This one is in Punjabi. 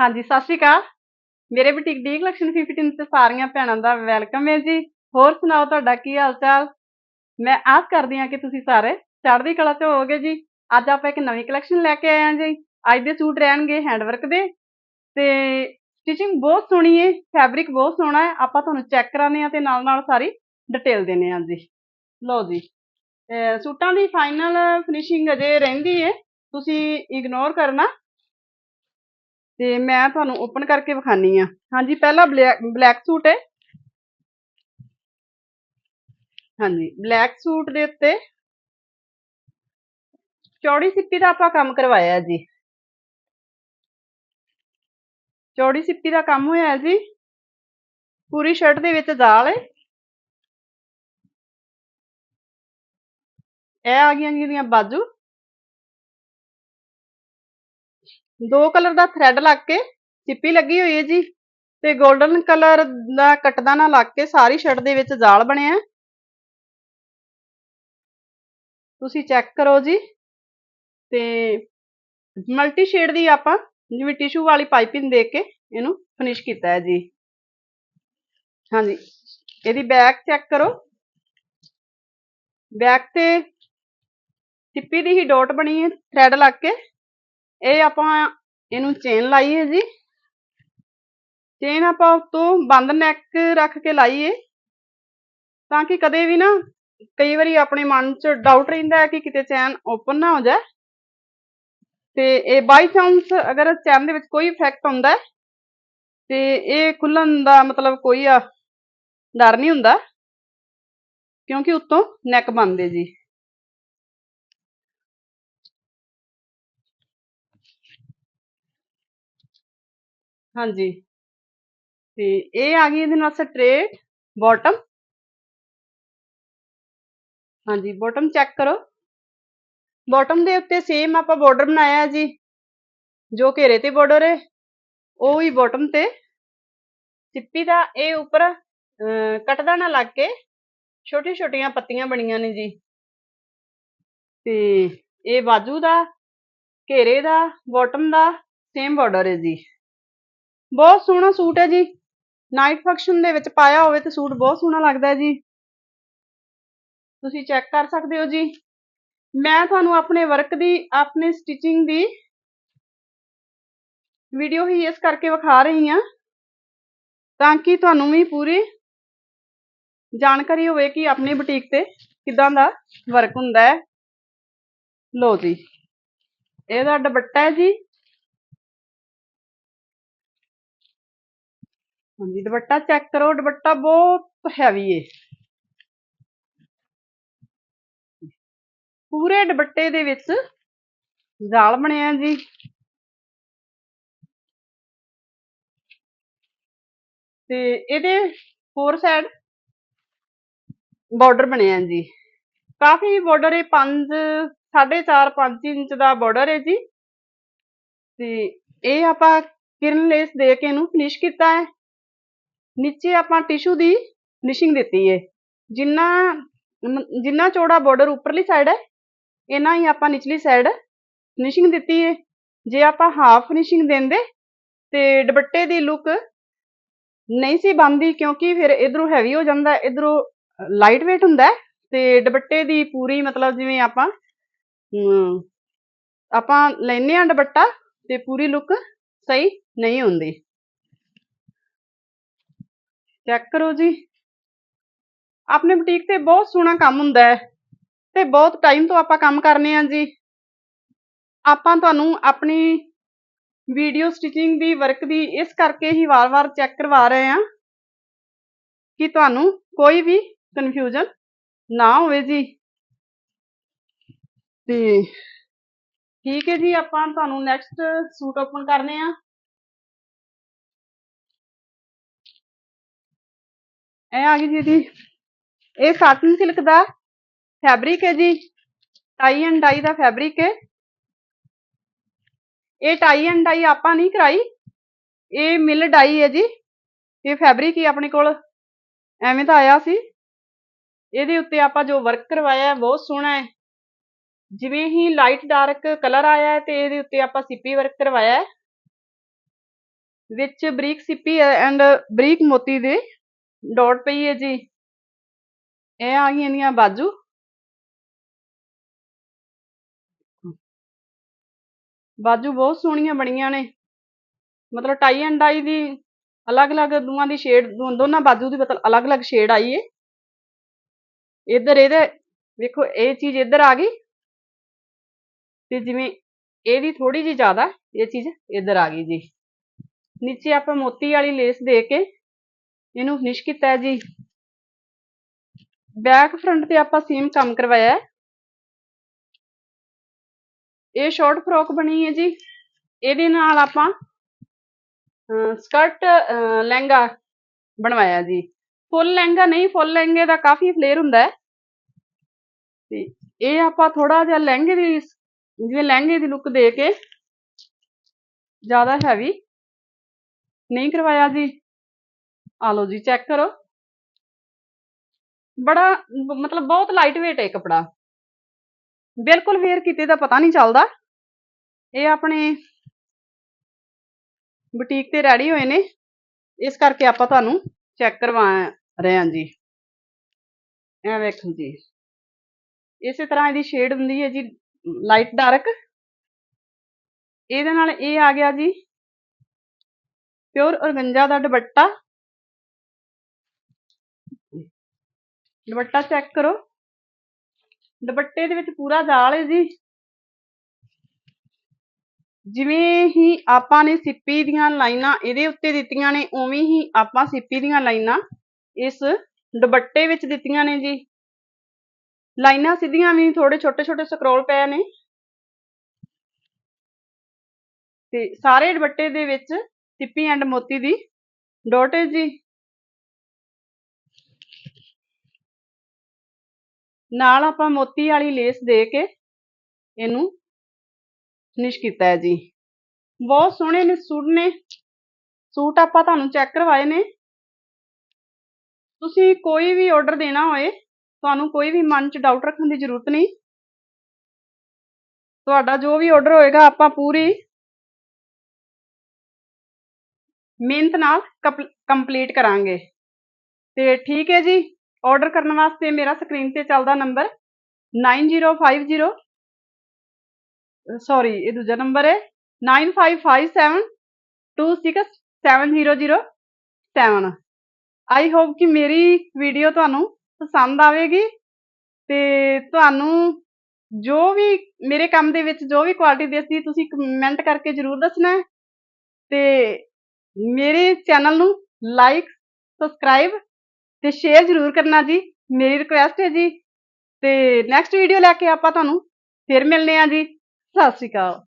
ਹਾਂਜੀ, ਸਤਿ ਸ਼੍ਰੀ ਅਕਾਲ। ਮੇਰੇ ਬੁਟੀਕ ਡੀ ਕਲੈਕਸ਼ਨ 15 ਤੇ ਸਾਰੀਆਂ ਭੈਣਾਂ ਦਾ ਵੈਲਕਮ ਹੈ ਜੀ। ਹੋਰ ਸੁਣਾਓ ਤੁਹਾਡਾ ਕੀ ਹਾਲ ਚਾਲ ਮੈਂ ਆਸ ਕਰਦੀ ਹਾਂ ਕਿ ਤੁਸੀਂ ਸਾਰੇ ਚੜ੍ਹਦੀ ਕਲਾ 'ਚ ਹੋਵੋਗੇ ਜੀ। ਅੱਜ ਆਪਾਂ ਇੱਕ ਨਵੀਂ ਕਲੈਕਸ਼ਨ ਲੈ ਕੇ ਆਏ ਹਾਂ ਜੀ। ਅੱਜ ਦੇ ਸੂਟ ਰਹਿਣਗੇ ਹੈਂਡਵਰਕ ਦੇ। ਤੇ ਸਟਿਚਿੰਗ ਬਹੁਤ ਸੋਹਣੀ ਹੈ ਫੈਬਰਿਕ ਬਹੁਤ ਸੋਹਣਾ ਹੈ। ਆਪਾਂ ਤੁਹਾਨੂੰ ਚੈੱਕ ਕਰਾਉਂਦੇ ਹਾਂ ਤੇ ਨਾਲ ਨਾਲ ਸਾਰੀ ਡਿਟੇਲ ਦਿੰਦੇ ਹਾਂ ਜੀ। ਲਓ ਜੀ। ਸੂਟਾਂ ਦੀ ਫਾਈਨਲ ਫਿਨਿਸ਼ਿੰਗ ਅਜੇ ਰਹਿੰਦੀ ਹੈ। ਤੁਸੀਂ ਇਗਨੋਰ ਕਰਨਾ। ਤੇ ਮੈਂ ਤੁਹਾਨੂੰ ਓਪਨ ਕਰਕੇ ਵਿਖਾਨੀ ਆ। ਹਾਂਜੀ, ਪਹਿਲਾ ਬਲੈਕ ਸੂਟ ਹੈ ਹਾਂਜੀ ਬਲੈਕ ਸੂਟ ਦੇ ਉੱਤੇ ਚੌੜੀ ਸਿੱਪੀ ਦਾ ਆਪਾਂ ਕੰਮ ਕਰਵਾਇਆ ਜੀ। ਚੌੜੀ ਸਿੱਪੀ ਦਾ ਕੰਮ ਹੋਇਆ ਜੀ। ਪੂਰੀ ਸ਼ਰਟ ਦੇ ਵਿੱਚ ਦਾਲ ਹੈ ਇਹ ਆ ਗਈਆਂ ਜਿਹੜੀਆਂ ਬਾਜੂ। ਦੋ ਕਲਰ ਦਾ ਥ੍ਰੈਡ ਲੱਗ ਕੇ ਚਿੱਪੀ ਲੱਗੀ ਹੋਈ ਹੈ ਜੀ ਤੇ 골ਡਨ ਕਲਰ ਦਾ ਕਟਦਾਨਾ ਲੱਗ ਕੇ ਸਾਰੀ ਸ਼ਰਟ ਦੇ ਵਿੱਚ ਜਾਲ ਬਣਿਆ ਤੁਸੀਂ ਚੈੱਕ ਕਰੋ ਜੀ ਤੇ ਮਲਟੀ ਸ਼ੇਡ ਦੀ ਆਪਾਂ ਜਿਵੇਂ ਟਿਸ਼ੂ ਵਾਲੀ ਪਾਈਪਿੰਗ ਦੇ ਕੇ ਇਹਨੂੰ ਫਿਨਿਸ਼ ਕੀਤਾ ਹੈ ਜੀ। ਹਾਂਜੀ, ਇਹਦੀ ਬੈਕ ਚੈੱਕ ਕਰੋ। ਬੈਕ ਤੇ ਸਿੱਪੀ ਦੀ ਹੀ ਡੋਟ ਬਣੀ ਹੈ ਥ੍ਰੈਡ ਲੱਗ ਕੇ। ਇਹ ਆਪਾਂ ਇਹਨੂੰ ਚੇਨ ਲਾਈ ਹੈ ਜੀ। ਚੇਨ ਆਪਾਂ ਤੋਂ ਬੰਦ ਨੈਕ ਰੱਖ ਕੇ ਲਾਈਏ। ਤਾਂ ਕਿ ਕਦੇ ਵੀ ਨਾ ਕਈ ਵਾਰੀ ਆਪਣੇ ਮਨ 'ਚ ਡਾਊਟ ਰਹਿੰਦਾ ਹੈ ਕਿ ਕਿਤੇ ਚੈਨ ਓਪਨ ਨਾ ਹੋ ਜਾਏ। ਤੇ ਇਹ ਬਾਈ ਚਾਂਸ ਅਗਰ ਚੈਨ ਦੇ ਵਿੱਚ ਕੋਈ ਇਫੈਕਟ ਹੁੰਦਾ ਤੇ ਇਹ ਖੁੱਲਣ ਦਾ ਮਤਲਬ ਕੋਈ ਡਰ ਨਹੀਂ ਹੁੰਦਾ, ਕਿਉਂਕਿ ਉੱਤੋਂ ਨੈਕ ਬੰਦ ਹੈ ਜੀ। ਹਾਂਜੀ। ਤੇ ਇਹ ਆ ਗਈ ਇਹਦੇ ਨਾਲ ਸਟ੍ਰੇਟ ਬਾਟਮ ਹਾਂਜੀ ਬਾਟਮ ਚੈੱਕ ਕਰੋ। ਬਾਟਮ ਦੇ ਉੱਤੇ ਸੇਮ ਆਪਾਂ ਬਾਰਡਰ ਬਣਾਇਆ ਜੀ। ਜੋ ਘੇਰੇ ਤੇ ਬਾਰਡਰ ਹੈ, ਉਹ ਹੀ ਬਾਟਮ ਤੇ। ਸਿੱਪੀ ਦਾ ਇਹ ਉੱਪਰ ਕਟਦਾ ਨਾ ਲੱਗ ਕੇ ਛੋਟੀ ਛੋਟੀਆਂ ਪੱਤੀਆਂ ਬਣੀਆਂ ਨੇ ਜੀ। ਤੇ ਇਹ ਬਾਜੂ ਦਾ, ਘੇਰੇ ਦਾ ਬਾਟਮ ਦਾ ਸੇਮ ਬਾਰਡਰ ਹੈ ਜੀ। ਬਹੁਤ ਸੋਹਣਾ ਸੂਟ ਹੈ ਜੀ। ਨਾਈਟ ਫੰਕਸ਼ਨ ਦੇ ਵਿੱਚ ਪਾਇਆ ਹੋਵੇ ਤੇ ਸੂਟ ਬਹੁਤ ਸੋਹਣਾ ਲੱਗਦਾ ਜੀ। ਤੁਸੀਂ ਚੈੱਕ ਕਰ ਸਕਦੇ ਹੋ ਜੀ। ਮੈਂ ਤੁਹਾਨੂੰ ਆਪਣੇ ਵਰਕ ਦੀ, ਆਪਣੇ ਸਟਿਚਿੰਗ ਦੀ ਵੀਡੀਓ ਹੀ ਇਸ ਕਰਕੇ ਵਿਖਾ ਰਹੀ ਹਾਂ, ਤਾਂ ਕਿ ਤੁਹਾਨੂੰ ਵੀ ਪੂਰੀ ਜਾਣਕਾਰੀ ਹੋਵੇ ਕਿ ਆਪਣੀ ਬੁਟੀਕ ਤੇ ਕਿਦਾਂ ਦਾ ਵਰਕ ਹੁੰਦਾ ਹੈ। ਲੋ ਜੀ, ਇਹਦਾ ਦੁਪੱਟਾ ਹੈ ਜੀ। ਹਾਂਜੀ, ਦੁਪੱਟਾ ਚੈੱਕ ਕਰੋ, ਦੁਪੱਟਾ ਬਹੁਤ ਹੈਵੀ ਏ। ਪੂਰੇ ਦੁਪੱਟੇ ਦੇ ਵਿੱਚ ਜਾਲ ਬਣਿਆ ਜੀ। ਤੇ ਇਹਦੇ ਫੋਰ ਸਾਈਡ ਬਾਰਡਰ ਬਣਿਆ ਜੀ। ਕਾਫੀ ਬਾਰਡਰ ਹੈ 5 4.5 5 ਇੰਚ ਦਾ ਬਾਰਡਰ ਹੈ ਜੀ। ਤੇ ਇਹ ਆਪਾਂ ਕਿਰਨ ਲੇਸ ਦੇ ਕੇ ਇਹਨੂੰ ਫਿਨਿਸ਼ ਕੀਤਾ ਹੈ। ਨੀਚੇ ਆਪਾਂ ਟਿਸ਼ੂ ਦੀ ਫਿਨਿਸ਼ਿੰਗ ਦਿੱਤੀ ਹੈ ਜਿੰਨਾ ਜਿੰਨਾ ਚੌੜਾ ਬਾਰਡਰ ਉੱਪਰਲੀ ਸਾਈਡ ਹੈ ਇਹਨਾਂ ਹੀ ਆਪਾਂ ਨਿਚਲੀ ਸਾਈਡ ਫਿਨਿਸ਼ਿੰਗ ਦਿੱਤੀ ਹੈ ਜੇ ਆਪਾਂ ਹਾਫ ਫਿਨਿਸ਼ਿੰਗ ਦਿੰਦੇ ਤੇ ਦੁਪੱਟੇ ਦੀ ਲੁੱਕ ਨਹੀਂ ਸੀ ਬਣਦੀ ਕਿਉਂਕਿ ਫਿਰ ਇਧਰੋਂ ਹੈਵੀ ਹੋ ਜਾਂਦਾ, ਇਧਰੋਂ ਲਾਈਟ weight ਹੁੰਦਾ ਤੇ ਦੁਪੱਟੇ ਦੀ ਪੂਰੀ ਮਤਲਬ ਜਿਵੇਂ ਆਪਾਂ ਆਪਾਂ ਲੈਨੇ ਆ ਦੁਪੱਟਾ ਤੇ ਪੂਰੀ ਲੁੱਕ ਸਹੀ ਨਹੀਂ ਹੁੰਦੀ। ਚੈੱਕ ਕਰੋ ਜੀ। ਆਪਣੇ ਬੁਟੀਕ ਤੇ ਬਹੁਤ ਸੋਹਣਾ ਕੰਮ ਹੁੰਦਾ ਹੈ ਤੇ ਬਹੁਤ ਟਾਈਮ ਤੋਂ ਆਪਾਂ ਕੰਮ ਕਰਨੇ ਆ ਜੀ। ਆਪਾਂ ਤੁਹਾਨੂੰ ਆਪਣੀ ਵੀਡੀਓ ਸਟਿਚਿੰਗ ਦੀ ਵਰਕ ਦੀ ਇਸ ਕਰਕੇ ਹੀ ਵਾਰ-ਵਾਰ ਚੈੱਕ ਕਰਵਾ ਰਹੇ ਆ ਕਿ ਤੁਹਾਨੂੰ ਕੋਈ ਵੀ ਕਨਫਿਊਜ਼ਨ ਨਾ ਹੋਵੇ ਜੀ। ਤੇ ਠੀਕ ਹੈ ਜੀ, ਆਪਾਂ ਤੁਹਾਨੂੰ ਨੈਕਸਟ ਸੂਟ ਓਪਨ ਕਰਨੇ ਆ ਇਹ ਆ ਗਈ ਜੀ ਦੀ ਇਹ ਸਾਟਨ ਸਿਲਕ ਦਾ ਫੈਬਰਿਕ ਹੈ ਜੀ। ਟਾਈ ਐਂਡ ਡਾਈ ਦਾ ਫੈਬਰਿਕ ਹੈ। ਇਹ ਟਾਈ ਐਂਡ ਡਾਈ ਆਪਾਂ ਨਹੀਂ ਕਰਾਈ। ਇਹ ਮਿਲ ਡਾਈ ਹੈ ਜੀ। ਇਹ ਫੈਬਰਿਕ ਹੀ ਆਪਣੇ ਕੋਲ। ਐਵੇਂ ਤਾਂ ਆਇਆ ਸੀ। ਇਹਦੇ ਉੱਤੇ ਆਪਾਂ ਜੋ ਵਰਕ ਕਰਵਾਇਆ ਹੈ, ਬਹੁਤ ਸੋਹਣਾ ਹੈ। ਜਿਵੇਂ ਹੀ ਲਾਈਟ ਡਾਰਕ ਕਲਰ ਆਇਆ ਹੈ ਤੇ ਇਹਦੇ ਉੱਤੇ ਆਪਾਂ ਸਿੱਪੀ ਵਰਕ ਕਰਵਾਇਆ ਹੈ। ਵਿੱਚ ਬਰੀਕ ਸਿੱਪੀ ਐਂਡ ਬਰੀਕ ਮੋਤੀ ਦੇ ਡੋਟ ਪਈ ਹੈ ਜੀ। ਇਹ ਆ ਗਈਆਂ ਇਹਦੀਆਂ ਬਾਜੂ। ਬਾਜੂ ਬਹੁਤ ਸੋਹਣੀਆਂ ਬਣੀਆਂ ਨੇ। ਮਤਲਬ ਟਾਈ ਐਂਡ ਡਾਈ ਦੀ ਅਲੱਗ-ਅਲੱਗ ਦੋਵਾਂ ਦੀ ਸ਼ੇਡ ਦੋਨਾਂ ਬਾਜੂ ਦੀ ਮਤਲਬ ਅਲੱਗ-ਅਲੱਗ ਸ਼ੇਡ ਆਈ ਏ। ਇੱਧਰ ਇਹਦੇ, ਵੇਖੋ ਇਹ ਚੀਜ਼ ਇੱਧਰ ਆ ਗਈ। ਤੇ ਜਿਵੇਂ ਇਹਦੀ ਥੋੜੀ ਜੀ ਜ਼ਿਆਦਾ, ਇਹ ਚੀਜ਼ ਇੱਧਰ ਆ ਗਈ ਜੀ। ਨੀਚੇ ਆਪਾਂ ਮੋਤੀ ਵਾਲੀ ਲੇਸ ਦੇ ਕੇ ਇਹਨੂੰ ਫਿਨਿਸ਼ ਕੀਤਾ ਹੈ ਜੀ। ਬੈਕ ਫਰੰਟ ਤੇ ਆਪਾਂ ਸੇਮ ਕੰਮ ਕਰਵਾਇਆ ਹੈ। ਇਹ ਸ਼ਾਰਟ ਫਰੋਕ ਬਣੀ ਹੈ ਜੀ। ਇਹਦੇ ਨਾਲ ਆਪਾਂ ਸਕਰਟ ਲਹਿੰਗਾ ਬਣਵਾਇਆ ਜੀ। ਫੁੱਲ ਲਹਿੰਗਾ ਨਹੀਂ ਫੁੱਲ ਲਹਿੰਗੇ ਦਾ ਕਾਫੀ ਫਲੇਅਰ ਹੁੰਦਾ ਹੈ। ਤੇ ਇਹ ਆਪਾਂ ਥੋੜਾ ਜਿਹਾ ਲਹਿੰਗੇ ਦੀ, ਜਿਵੇਂ ਲਹਿੰਗੇ ਦੀ ਲੁੱਕ ਦੇ ਕੇ ਜ਼ਿਆਦਾ ਹੈਵੀ ਨਹੀਂ ਕਰਵਾਇਆ ਜੀ। ਆ ਲਓ ਜੀ ਚੈੱਕ ਕਰੋ। ਬੜਾ, ਮਤਲਬ ਬਹੁਤ ਲਾਈਟ weight ਹੈ ਕਪੜਾ। ਬਿਲਕੁਲ ਵੇਅਰ ਕੀਤੇ ਦਾ ਪਤਾ ਨਹੀਂ ਚੱਲਦਾ। ਇਹ ਆਪਣੇ ਬੁਟੀਕ ਤੇ ਰੈਡੀ ਹੋਏ ਨੇ। ਇਸ ਕਰਕੇ ਆਪਾਂ ਤੁਹਾਨੂੰ ਚੈੱਕ ਕਰਵਾ ਰਹੇ ਹਾਂ ਜੀ। ਇਹ ਵੇਖੋ ਜੀ। ਇਸੇ ਤਰ੍ਹਾਂ ਇਹਦੀ ਸ਼ੇਡ ਹੁੰਦੀ ਹੈ ਜੀ ਲਾਈਟ ਡਾਰਕ ਇਹਦੇ ਨਾਲ ਇਹ ਆ ਗਿਆ ਜੀ ਪਿਓਰ ਔਰਗੰਜਾ ਦਾ ਦੁਪੱਟਾ। ਦੁਪੱਟਾ ਚੈੱਕ ਕਰੋ। ਦੁਪੱਟੇ ਦੇ ਵਿੱਚ ਪੂਰਾ ਜਾਲ ਹੈ ਜੀ। ਜਿਵੇਂ ਹੀ ਆਪਾਂ ਨੇ ਸਿੱਪੀ ਦੀਆਂ ਲਾਈਨਾਂ ਇਹਦੇ ਉੱਤੇ ਦਿੱਤੀਆਂ ਨੇ, ਉਵੇਂ ਹੀ ਆਪਾਂ ਸਿੱਪੀ ਦੀਆਂ ਲਾਈਨਾਂ ਇਸ ਦੁਪੱਟੇ ਵਿੱਚ ਦਿੱਤੀਆਂ ਨੇ ਜੀ। ਲਾਈਨਾਂ ਸਿੱਧੀਆਂ ਵੀ ਥੋੜੇ ਛੋਟੇ ਛੋਟੇ ਸਕਰੋਲ ਪਏ ਨੇ। ਤੇ ਸਾਰੇ ਦੁਪੱਟੇ ਦੇ ਵਿੱਚ ਸਿੱਪੀ ਐਂਡ ਮੋਤੀ ਦੀ ਡੋਟ ਹੈ ਜੀ। ਨਾਲ ਆਪਾਂ ਮੋਤੀ ਵਾਲੀ ਲੇਸ ਦੇ ਕੇ ਇਹਨੂੰ ਫਿਨਿਸ਼ ਕੀਤਾ ਹੈ ਜੀ। ਬਹੁਤ ਸੋਹਣੇ ਨੇ ਸੂਟ ਨੇ। ਸੂਟ ਆਪਾਂ ਤੁਹਾਨੂੰ ਚੈੱਕ ਕਰਵਾਏ ਨੇ। ਤੁਸੀਂ ਕੋਈ ਵੀ ਆਰਡਰ ਦੇਣਾ ਹੋਏ, ਤੁਹਾਨੂੰ ਕੋਈ ਵੀ ਮਨ 'ਚ ਡਾਊਟ ਰੱਖਣ ਦੀ ਜ਼ਰੂਰਤ ਨਹੀਂ। ਤੁਹਾਡਾ ਜੋ ਵੀ ਆਰਡਰ ਹੋਏਗਾ, ਆਪਾਂ ਪੂਰੀ ਮਿਹਨਤ ਨਾਲ ਕੰਪਲੀਟ ਕਰਾਂਗੇ। ਤੇ ਠੀਕ ਹੈ ਜੀ। ਆਰਡਰ ਕਰਨ ਵਾਸਤੇ ਮੇਰਾ ਸਕਰੀਨ ਤੇ ਚੱਲਦਾ ਨੰਬਰ 9050 ਸੌਰੀ ਇਹ ਦੂਜਾ ਨੰਬਰ ਹੈ 9557267007 ਆਈ ਹੋਪ ਕਿ ਮੇਰੀ ਵੀਡੀਓ ਤੁਹਾਨੂੰ ਪਸੰਦ ਆਵੇਗੀ ਤੇ ਤੁਹਾਨੂੰ ਜੋ ਵੀ ਮੇਰੇ ਕੰਮ ਦੇ ਵਿੱਚ ਜੋ ਵੀ ਕੁਆਲਿਟੀ ਦੇਸੀ ਤੁਸੀਂ ਕਮੈਂਟ ਕਰਕੇ ਜ਼ਰੂਰ ਦੱਸਣਾ ਤੇ ਮੇਰੇ ਚੈਨਲ ਨੂੰ ਲਾਈਕ ਸਬਸਕ੍ਰਾਈਬ ਤੇ ਸ਼ੇਅਰ ਜ਼ਰੂਰ ਕਰਨਾ ਜੀ, ਮੇਰੀ ਰਿਕੁਐਸਟ ਹੈ ਜੀ। ਤੇ ਨੈਕਸਟ ਵੀਡੀਓ ਲੈ ਕੇ ਆਪਾਂ ਤੁਹਾਨੂੰ ਫਿਰ ਮਿਲਨੇ ਆ ਜੀ। ਸਤਿ ਸ਼੍ਰੀ ਅਕਾਲ।